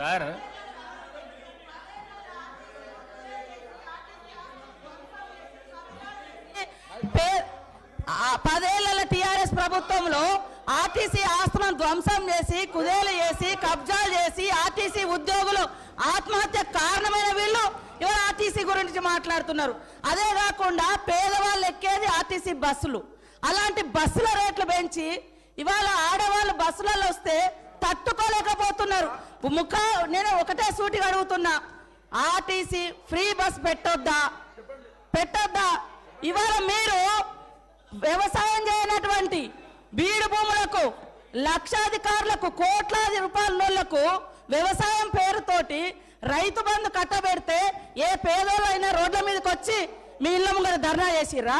Sir? పే- పదేళ్ళ TRS ప్రభుత్వంలో ఆర్టీసీ ఆస్తులను ధ్వంసం చేసి కుదేలు చేసి కబ్జాలు చేసి ఆర్టీసీ ఉద్యోగులు ఆత్మహత్య కారణమైన వీళ్ళు ఇవాళ ఆర్టీసీ గురించి మాట్లాడుతున్నారు. అదే కాకుండా పేదవాళ్ళు ఎక్కేది ఆర్టీసీ బస్సులు. అలాంటి బస్సుల రేట్లు పెంచి ఇవాళ ఆడవాళ్ళు బస్సులలో వస్తే తట్టుకోలేకపోతున్నారు. ముఖ నేను ఒకటే సూటిగా అడుగుతున్నా. ఆర్టీసీ ఫ్రీ బస్ పెట్టొద్దా? పెట్టొద్దా? ఇవాళ మీరు వ్యవసాయం చేయనటువంటి బీడు భూములకు లక్షాధికారులకు కోట్లాది రూపాయలకు వ్యవసాయం పేరుతోటి రైతు బంధు కట్టబెడితే ఏ పేదోళ్ళైనా రోడ్ల మీదకి వచ్చి మీ ఇళ్ళ ముంగర ధర్నా చేసిర్రా?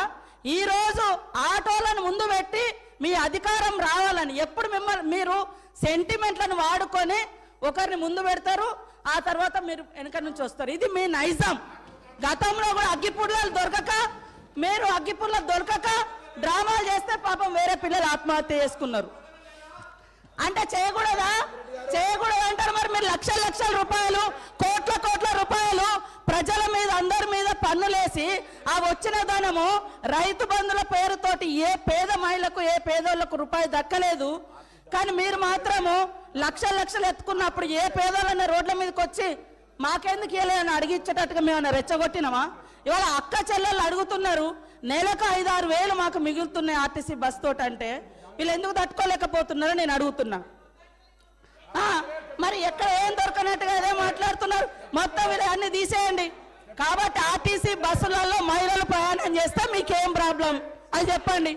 ఈరోజు ఆటోలను ముందు పెట్టి మీ అధికారం రావాలని ఎప్పుడు మిమ్మల్ని మీరు సెంటిమెంట్లను వాడుకొని ఒకరిని ముందు పెడతారు ఆ తర్వాత మీరు వెనక నుంచి వస్తారు. ఇది మీ నైజం. గతంలో కూడా అగ్గిపుల్లలు దొరకక మీరు అగ్గిపుల్లలు దొరకక డ్రామాలు చేస్తే పాపం వేరే పిల్లలు ఆత్మహత్య చేసుకున్నారు. అంటే చేయకూడదా? చేయకూడదు అంటారు మరి మీరు లక్షల లక్షల రూపాయలు కోట్ల కోట్ల రూపాయలు ప్రజల మీద అందరి మీద పన్నులేసి ఆ వచ్చిన ధనము రైతు బంధుల పేరుతోటి ఏ పేద మహిళకు ఏ పేదోళ్ళకు రూపాయి దక్కలేదు. కానీ మీరు మాత్రము లక్షల లక్షలు ఎత్తుకున్నప్పుడు ఏ పేదోళ్ళన్న రోడ్ల మీదకి వచ్చి మాకెందుకు ఇవ్వలేదని అడిగించేటట్టుగా మేము రెచ్చగొట్టినామా? ఇవాళ అక్క చెల్లెళ్ళు అడుగుతున్నారు నెలకు ఐదారు వేలు మాకు మిగులుతున్నాయి ఆర్టీసీ బస్ తోటి అంటే వీళ్ళు ఎందుకు తట్టుకోలేకపోతున్నారో నేను అడుగుతున్నా. మరి ఎక్కడ ఏం దొరకనట్టుగా అదే మాట్లాడుతున్నారు? మొత్తం వీళ్ళు అన్ని తీసేయండి. కాబట్టి ఆర్టీసీ బస్సులలో మహిళలు ప్రయాణం చేస్తే మీకేం ప్రాబ్లం? అది చెప్పండి.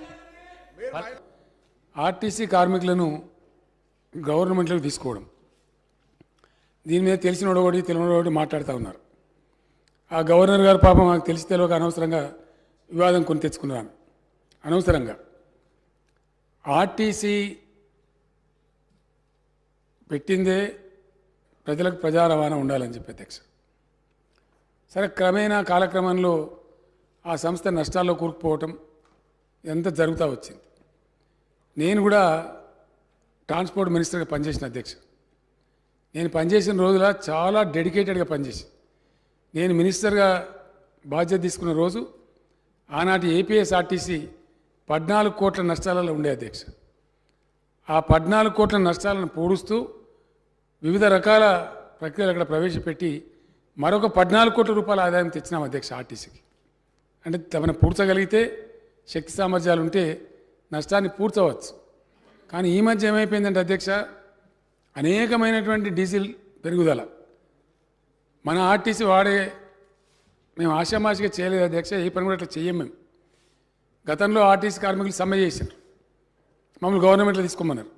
ఆర్టీసీ కార్మికులను గవర్నమెంట్లోకి తీసుకోవడం. దీని మీద తెలిసిన ఒకటి తెలియని ఒకటి మాట్లాడుతూ ఉన్నారు. ఆ గవర్నర్ గారు పాపం నాకు తెలిసి తెలియక అనవసరంగా వివాదం కొని తెచ్చుకున్నాను అనవసరంగా. ఆర్టీసీ పెట్టిందే ప్రజలకు ప్రజా రవాణా ఉండాలని చెప్పి అధ్యక్ష. సరే క్రమేణా కాలక్రమంలో ఆ సంస్థ నష్టాల్లో కూరుకుపోవటం ఎంత జరుగుతూ వచ్చింది? నేను కూడా ట్రాన్స్పోర్ట్ మినిస్టర్గా పనిచేసిన అధ్యక్ష. నేను పనిచేసిన రోజుల చాలా డెడికేటెడ్గా పనిచేసి నేను మినిస్టర్గా బాధ్యత తీసుకున్న రోజు ఆనాటి ఏపీఎస్ఆర్టీసీ పద్నాలుగు కోట్ల నష్టాలలో ఉండే అధ్యక్ష. ఆ పద్నాలుగు కోట్ల నష్టాలను పూడుస్తూ వివిధ రకాల ప్రక్రియలు అక్కడ ప్రవేశపెట్టి మరొక పద్నాలుగు కోట్ల రూపాయల ఆదాయం తెచ్చినాం అధ్యక్ష ఆర్టీసీకి. అంటే తమను పూడ్చగలిగితే శక్తి సామర్థ్యాలు ఉంటే నష్టాన్ని పూడ్చవచ్చు. కానీ ఈ మధ్య ఏమైపోయిందంటే అధ్యక్ష అనేకమైనటువంటి డీజిల్ పెరుగుదల. మన ఆర్టీసీ వాడే మేము ఆశామాషిగా చేయలేదు అధ్యక్ష ఏ పని కూడా అట్లా చెయ్యం మేము. గతంలో ఆర్టీసీ కార్మికులు సమ్మె చేశారు మమ్మల్ని గవర్నమెంట్లో తీసుకోమన్నారు.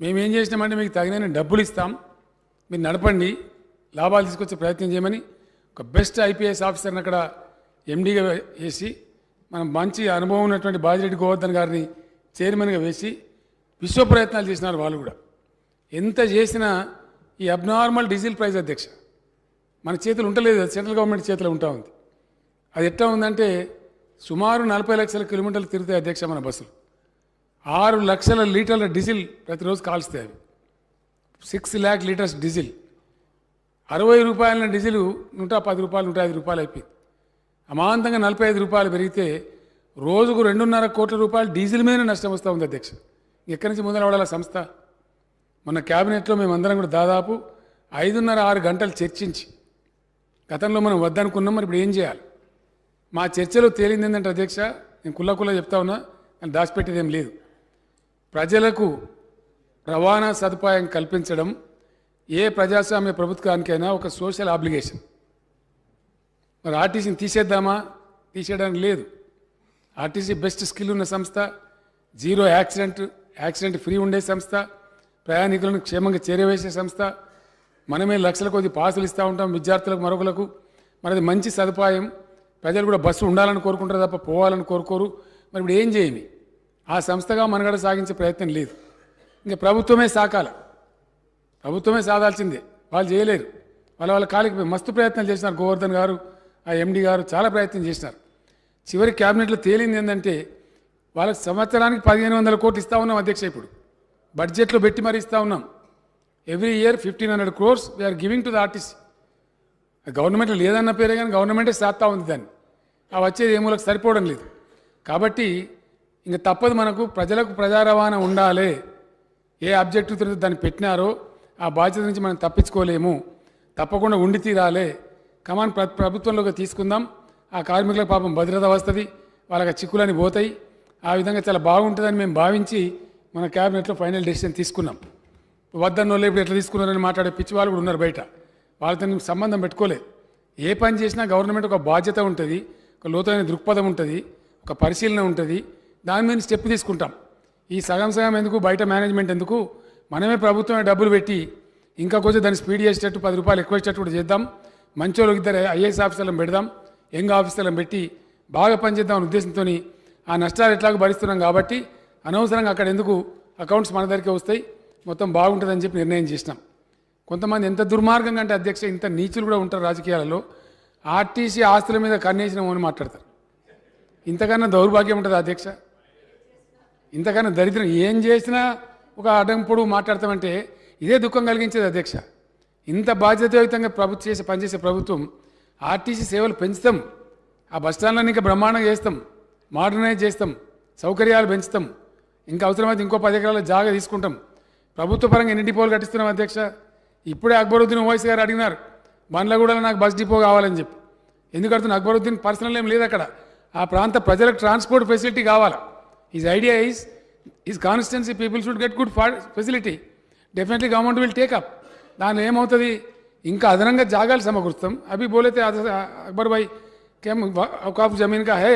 మేమేం చేసినామంటే మీకు తగిన డబ్బులు ఇస్తాం మీరు నడపండి లాభాలు తీసుకొచ్చే ప్రయత్నం చేయమని ఒక బెస్ట్ ఐపీఎస్ ఆఫీసర్ని అక్కడ ఎండీగా వేసి మనం మంచి అనుభవం ఉన్నటువంటి బాజిరెడ్డి గోవర్ధన్ గారిని చైర్మన్గా వేసి విశ్వ ప్రయత్నాలు చేసినారు వాళ్ళు కూడా. ఎంత చేసినా ఈ అబ్నార్మల్ డీజిల్ ప్రైస్ అధ్యక్ష మన చేతులు ఉండలేదు సెంట్రల్ గవర్నమెంట్ చేతిలో ఉంటా ఉంది. అది ఎట్లా ఉందంటే సుమారు నలభై లక్షల కిలోమీటర్లు తిరుగుతాయి అధ్యక్ష మన బస్సులు. ఆరు లక్షల లీటర్ల డీజిల్ ప్రతిరోజు కాల్స్తాయి అవి. Six lakh litres diesel. అరవై రూపాయల డీజిల్ నూట పది రూపాయలు నూట ఐదు రూపాయలు అయిపోయింది. అమాంతంగా నలభై ఐదు రూపాయలు పెరిగితే రోజుకు రెండున్నర కోట్ల రూపాయలు డీజిల్ మీద నష్టం వస్తూ ఉంది అధ్యక్ష. ఎక్కడి నుంచి మొదలవడాల సంస్థ? మొన్న క్యాబినెట్లో మేమందరం కూడా దాదాపు ఐదున్నర ఆరు గంటలు చర్చించి గతంలో మనం వద్దనుకున్నాం మరి ఇప్పుడు ఏం చేయాలి? మా చర్చలో తేలింది ఏంటంటే అధ్యక్ష నేను కుల్ల కుల్ల చెప్తా ఉన్నా నేను దాచిపెట్టేది ఏం లేదు. ప్రజలకు రవాణా సదుపాయం కల్పించడం ఏ ప్రజాస్వామ్య ప్రభుత్వానికైనా ఒక సోషల్ ఆబ్లిగేషన్ మరి ఆర్టీసీని తీసేద్దామా? తీసేయడానికి లేదు. ఆర్టీసీ బెస్ట్ స్కిల్ ఉన్న సంస్థ జీరో యాక్సిడెంట్ యాక్సిడెంట్ ఫ్రీ ఉండే సంస్థ ప్రయాణికులను క్షేమంగా చేరవేసే సంస్థ. మనమే లక్షల కొద్ది పాసులు ఇస్తూ ఉంటాం విద్యార్థులకు మరొకలకు. మరి అది మంచి సదుపాయం. ప్రజలు కూడా బస్సు ఉండాలని కోరుకుంటారు తప్ప పోవాలని కోరుకోరు. మరి ఇప్పుడు ఏం చేయమి ఆ సంస్థగా మనగడ సాగించే ప్రయత్నం లేదు. ఇంకా ప్రభుత్వమే సాకాల. ప్రభుత్వమే సాధాల్సిందే వాళ్ళు చేయలేరు. వాళ్ళ వాళ్ళ కాలికి మస్తు ప్రయత్నాలు చేసినారు గోవర్ధన్ గారు. ఆ ఎండి గారు చాలా ప్రయత్నం చేసినారు. చివరి క్యాబినెట్లో తేలింది ఏంటంటే వాళ్ళకి సంవత్సరానికి పదిహేను వందల కోట్లు ఇస్తూ ఉన్నాం అధ్యక్ష ఇప్పుడు. బడ్జెట్లో పెట్టి మరీ ఇస్తా ఉన్నాం. Every year fifteen hundred crores we are giving to the artist government లేదన్న పేరే కానీ గవర్నమెంటే సాత్తా ఉంది దాన్ని. ఆ వచ్చేది ఏమూలకు సరిపోవడం లేదు. కాబట్టి ఇంక తప్పదు మనకు ప్రజలకు ప్రజా రవాణా ఉండాలి. ఏ ఆబ్జెక్టివ్ దాన్ని పెట్టినారో ఆ బాధ్యత నుంచి మనం తప్పించుకోలేము. తప్పకుండా ఉండి తీరాలి. కమాన్ ప్ర ప్రభుత్వంలోకి తీసుకుందాం. ఆ కార్మికుల పాపం భద్రత వస్తుంది వాళ్ళకి చిక్కులని పోతాయి. ఆ విధంగా చాలా బాగుంటుందని మేము భావించి మన క్యాబినెట్లో ఫైనల్ డెసిషన్ తీసుకున్నాం. వద్దన్న వాళ్ళు ఇప్పుడు ఎట్లా తీసుకున్నారని మాట్లాడే పిచ్చి వాళ్ళు కూడా ఉన్నారు బయట. వాళ్ళతో సంబంధం పెట్టుకోలేదు. ఏ పని చేసినా గవర్నమెంట్ ఒక బాధ్యత ఉంటుంది ఒక లోతైన దృక్పథం ఉంటుంది ఒక పరిశీలన ఉంటుంది. దాని మీద స్టెప్ తీసుకుంటాం. ఈ సగం సగం ఎందుకు బయట మేనేజ్మెంట్ ఎందుకు? మనమే ప్రభుత్వమే డబ్బులు పెట్టి ఇంకా కొంచెం దాన్ని స్పీడ్ చేసేటట్టు పది రూపాయలు ఎక్కువ ఇచ్చేటట్టు కూడా చేద్దాం. మంచోళ్ళకి ఇద్దరు ఐఏఎస్ ఆఫీసర్లను పెడదాం యంగ్ ఆఫీసర్లను పెట్టి బాగా పనిచేద్దామని ఉద్దేశంతో ఆ నష్టాలు ఎట్లాగో భరిస్తున్నాం కాబట్టి అనవసరంగా అక్కడ ఎందుకు అకౌంట్స్ మన దగ్గరికి వస్తాయి మొత్తం బాగుంటుందని చెప్పి నిర్ణయం చేసినాం. కొంతమంది ఎంత దుర్మార్గంగా అంటే అధ్యక్ష ఇంత నీచులు కూడా ఉంటారు రాజకీయాలలో ఆర్టీసీ ఆస్తుల మీద కన్నేసినాము అని మాట్లాడతారు. ఇంతకన్నా దౌర్భాగ్యం ఉంటుంది అధ్యక్ష? ఇంతకన్నా దరిద్రం ఏం చేసినా ఒక అడంపుడు మాట్లాడతామంటే ఇదే దుఃఖం కలిగించేది అధ్యక్ష. ఇంత బాధ్యతాయుతంగా ప్రభుత్వం చేసే పనిచేసే ప్రభుత్వం ఆర్టీసీ సేవలు పెంచుతాం. ఆ బస్ ఇంకా బ్రహ్మాండంగా చేస్తాం. మోడర్నైజ్ చేస్తాం. సౌకర్యాలు పెంచుతాం. ఇంకా అవసరమైతే ఇంకో పది ఎకరాల జాగా తీసుకుంటాం. ప్రభుత్వ పరంగా ఎన్ని డిపోలు కట్టిస్తున్నాం అధ్యక్ష? ఇప్పుడే అక్బరుద్దీన్ ఓవైసీ గారు అడిగినారు బండ్లగూడలో నాకు బస్ డిపో కావాలని చెప్పి. ఎందుకు అడుగుతున్నా అక్బరుద్దీన్ పర్సనల్ ఏం లేదు అక్కడ. ఆ ప్రాంత ప్రజలకు ట్రాన్స్పోర్ట్ ఫెసిలిటీ కావాలి. Is idea is is constituency people should get good facility. Definitely government will take up దానిలో ఏమవుతుంది ఇంకా అదనంగా జాగాలు సమకూరుస్తాం అవి బోలేతే అక్బర్ భాయ్ क्या औकाफ जमीन का है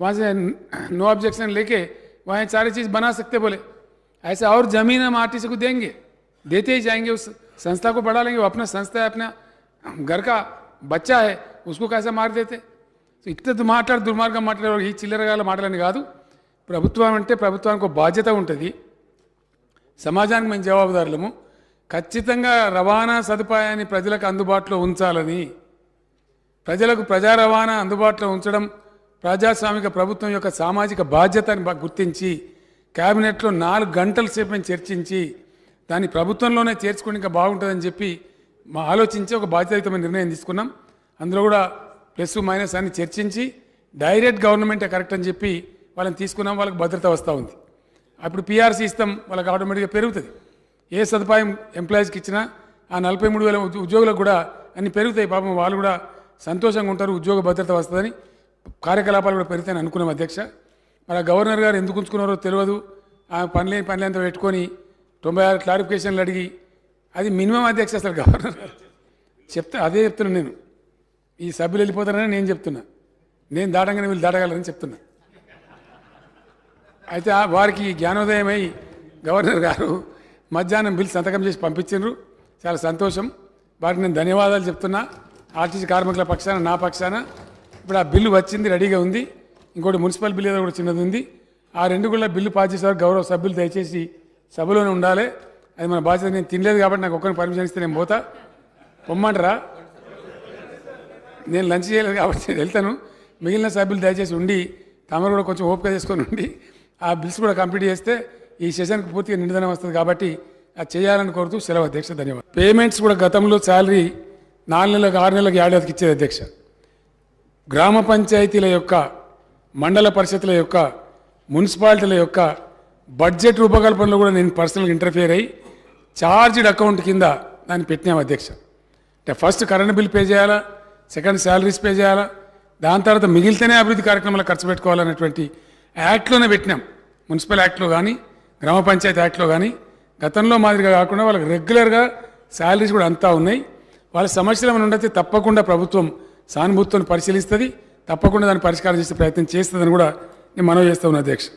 वहाँ से नो ऑब्जेक्शन लेके वहाँ ये सारी चीज़ बना सकते बोले ऐसा और जमीन हम आर्टिस्ट को देंगे देते ही जाएंगे उस संस्था को बढ़ा लेंगे वो अपना संस्था है अपना घर का बच्चा है उसको कैसे मार देते సో ఇట్లా మాట్లాడు దుర్మార్గం మాట్లాడే ఈ చిల్లరగాల మాటలని కాదు ప్రభుత్వం అంటే ప్రభుత్వానికి ఒక బాధ్యత ఉంటుంది సమాజానికి మేము జవాబుదారులము ఖచ్చితంగా రవాణా సదుపాయాన్ని ప్రజలకు అందుబాటులో ఉంచాలని ప్రజలకు ప్రజా రవాణా అందుబాటులో ఉంచడం ప్రజాస్వామిక ప్రభుత్వం యొక్క సామాజిక బాధ్యతని గుర్తించి క్యాబినెట్లో నాలుగు గంటల సేపు మేము చర్చించి దాన్ని ప్రభుత్వంలోనే చేర్చుకుని ఇంకా బాగుంటుందని చెప్పి మా ఆలోచించి ఒక బాధ్యతయుతమైన నిర్ణయం తీసుకున్నాం. అందులో కూడా ప్లస్ మైనస్ అని చర్చించి డైరెక్ట్ గవర్నమెంటే కరెక్ట్ అని చెప్పి వాళ్ళని తీసుకున్నాం. వాళ్ళకి భద్రత వస్తూ ఉంది. అప్పుడు పీఆర్సీ ఇస్తాం. వాళ్ళకి ఆటోమేటిక్గా పెరుగుతుంది. ఏ సదుపాయం ఎంప్లాయీస్కి ఇచ్చినా ఆ నలభై మూడు వేల ఉద్యోగులకు కూడా అన్ని పెరుగుతాయి. పాపం వాళ్ళు కూడా సంతోషంగా ఉంటారు. ఉద్యోగ భద్రత వస్తుందని కార్యకలాపాలు కూడా పెరుగుతాయని అనుకున్నాం అధ్యక్ష. మరి గవర్నర్ గారు ఎందుకు ఉంచుకున్నారో తెలియదు. ఆ పనులే పనులంతా పెట్టుకొని తొంభై ఆరు క్లారిఫికేషన్లు అడిగి అది మినిమం అధ్యక్ష అసలు గవర్నర్ గారు. చెప్తా అదే చెప్తున్నా నేను. ఈ సభ్యులు వెళ్ళిపోతారని నేను చెప్తున్నా. నేను దాటంగానే వీళ్ళు దాటగలరని చెప్తున్నా. అయితే ఆ వారికి జ్ఞానోదయమై గవర్నర్ గారు మధ్యాహ్నం బిల్ సంతకం చేసి పంపించిండ్రు. చాలా సంతోషం. వారికి నేను ధన్యవాదాలు చెప్తున్నా. ఆర్టీసీ కార్మికుల పక్షాన నా పక్షాన. ఇప్పుడు ఆ బిల్లు వచ్చింది రెడీగా ఉంది. ఇంకోటి మున్సిపల్ బిల్ ఏదో కూడా చిన్నది ఉంది. ఆ రెండు కూడా బిల్లు పాస్ చేసేవారు గౌరవ సభ్యులు దయచేసి సభలోనే ఉండాలి. అది మన బాధ్యత. నేను తినలేదు కాబట్టి నాకు ఒక్కరిని పర్మిషన్ ఇస్తే నేను పోతా. పొమ్మంటారా? నేను లంచ్ చేయలేదు కాబట్టి నేను వెళ్తాను. మిగిలిన సభ్యులు దయచేసి ఉండి తమరు కూడా కొంచెం ఓపిక చేసుకొని ఉండి ఆ బిల్స్ కూడా కంప్లీట్ చేస్తే ఈ సెషన్కి పూర్తిగా నిండుదనం వస్తుంది కాబట్టి అది చేయాలని కోరుతూ సెలవు అధ్యక్ష ధన్యవాదాలు. పేమెంట్స్ కూడా గతంలో శాలరీ నాలుగు నెలలకు ఆరు నెలలకు ఏడాదికి ఇచ్చేది అధ్యక్ష. గ్రామ పంచాయతీల యొక్క మండల పరిషత్ల యొక్క మున్సిపాలిటీల యొక్క బడ్జెట్ రూపకల్పనలో కూడా నేను పర్సనల్గా ఇంటర్ఫియర్ అయ్యి చార్జ్డ్ అకౌంట్ కింద దాన్ని పెట్టినాం అధ్యక్ష. అంటే ఫస్ట్ కరెంట్ బిల్ పే చేయాలా? సెకండ్ శాలరీస్ పే చేయాలా? దాని తర్వాత మిగిలితేనే అభివృద్ధి కార్యక్రమాలు ఖర్చు పెట్టుకోవాలనేటువంటి యాక్ట్లోనే పెట్టినాం. మున్సిపల్ యాక్ట్లో కానీ గ్రామ పంచాయతీ యాక్ట్లో కానీ గతంలో మాదిరిగా కాకుండా వాళ్ళకి రెగ్యులర్గా శాలరీస్ కూడా అంతా ఉన్నాయి. వాళ్ళ సమస్యలు ఏమైనా ఉండతే తప్పకుండా ప్రభుత్వం సానుభూతితో పరిశీలిస్తుంది తప్పకుండా దాన్ని పరిష్కారం చేసే ప్రయత్నం చేస్తుందని కూడా నేను మనవి చేస్తా ఉన్నా అధ్యక్ష.